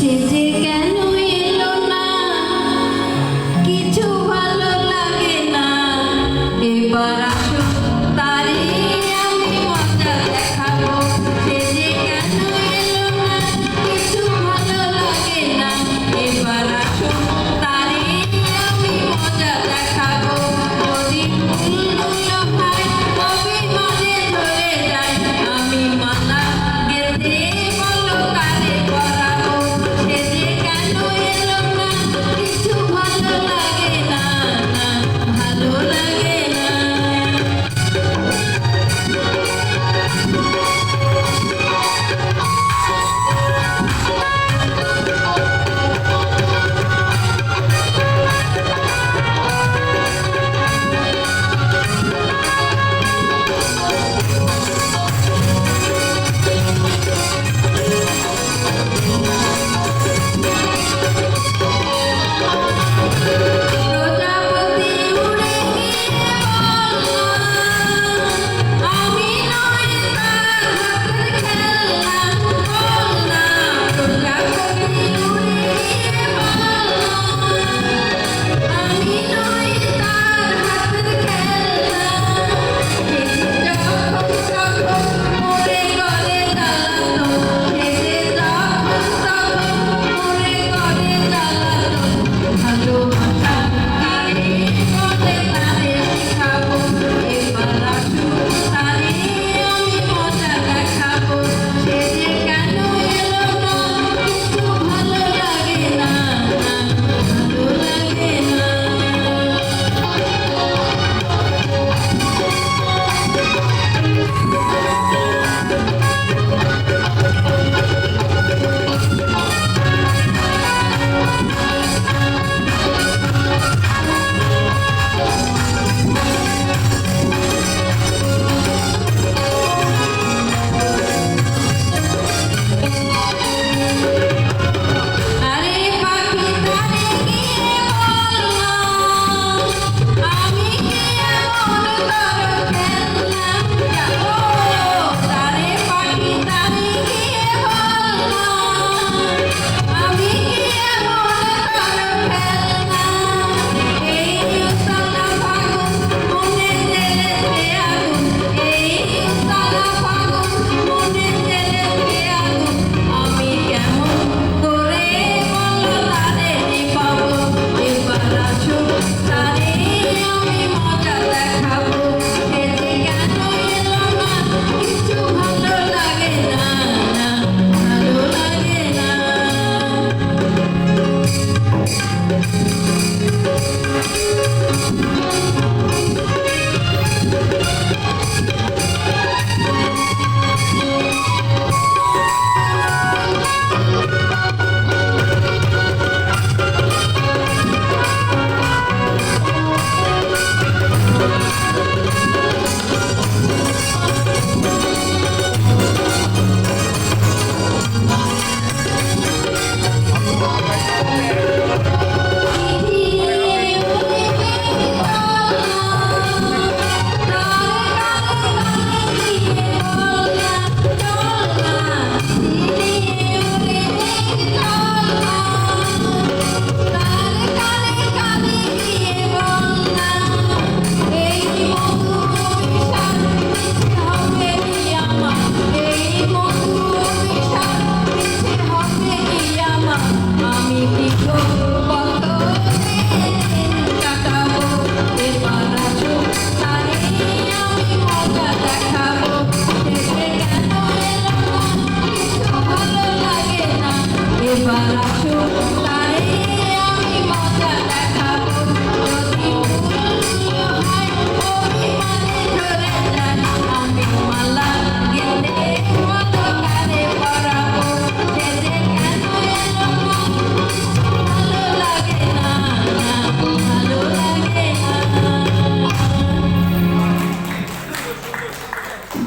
Şimdi gel.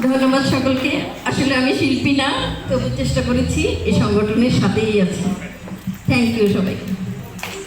ধন্যবাদ সকলকে। আসলে আমি শিল্পী না, তবু চেষ্টা করেছি, এই সংগঠনের সাথেই আছি। থ্যাংক ইউ সবাইকে।